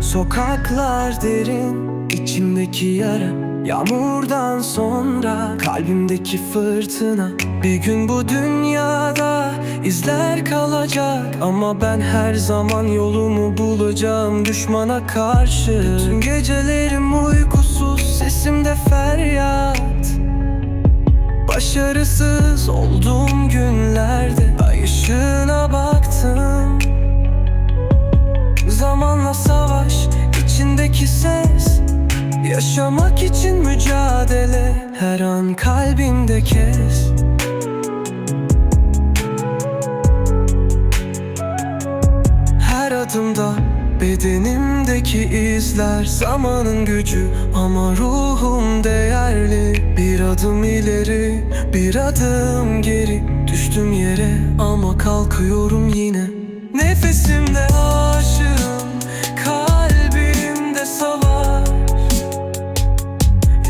Sokaklar derin, içimdeki yara. Yağmurdan sonra kalbimdeki fırtına. Bir gün bu dünyada izler kalacak. Ama ben her zaman yolumu bulacağım düşmana karşı. Tüm gecelerim uykusuz sesimde feryat Başarısız olduğum günlerde Ay ışığına baktım. Zamanla savaş içindeki ses. Yaşamak için mücadele Her an kalbimde kes. Her adımda bedenimdeki izler Zamanın gücü ama ruhum değerli Bir adım ileri bir adım geri. Düştüm yere ama kalkıyorum yine. Nefesimde aşığım kalbimde savaş.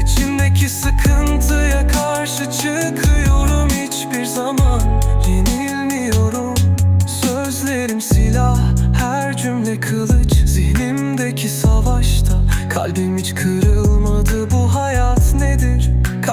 İçimdeki sıkıntıya karşı çıkıyorum hiçbir zaman. Yenilmiyorum Sözlerim silah her cümle kılıç. Zihnimdeki savaşta kalbim hiç kırılmadı?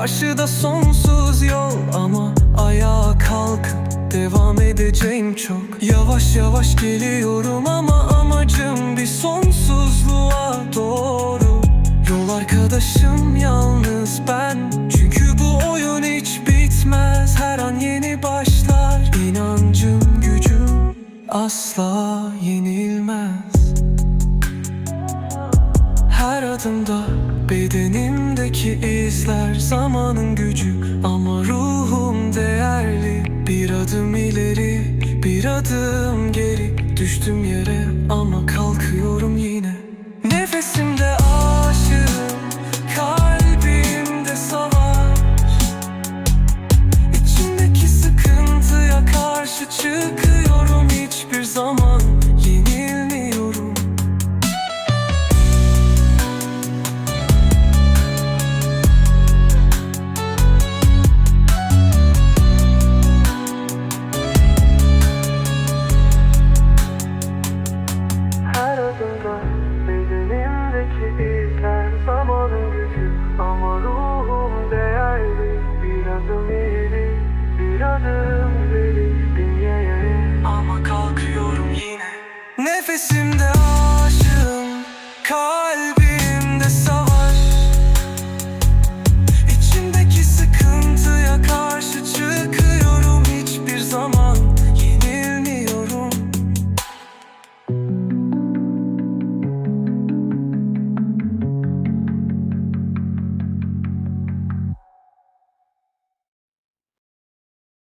Karşıda sonsuz yol ama ayağa kalkıp devam edeceğim çok. Yavaş yavaş geliyorum ama amacım bir sonsuzluğa doğru. Yol arkadaşım yalnız ben Çünkü bu oyun hiç bitmez. Her an yeni başlar İnancım gücüm asla yenilmez. Her adımda bedenimdeki izler Zamanın gücü ama ruhum değerli. Bir adım ileri bir adım geri. Düştüm yere ama kalkıyorum yine. Nefesimde aşığım Kalbimde savaş. İçimdeki sıkıntıya karşı çıkıyorum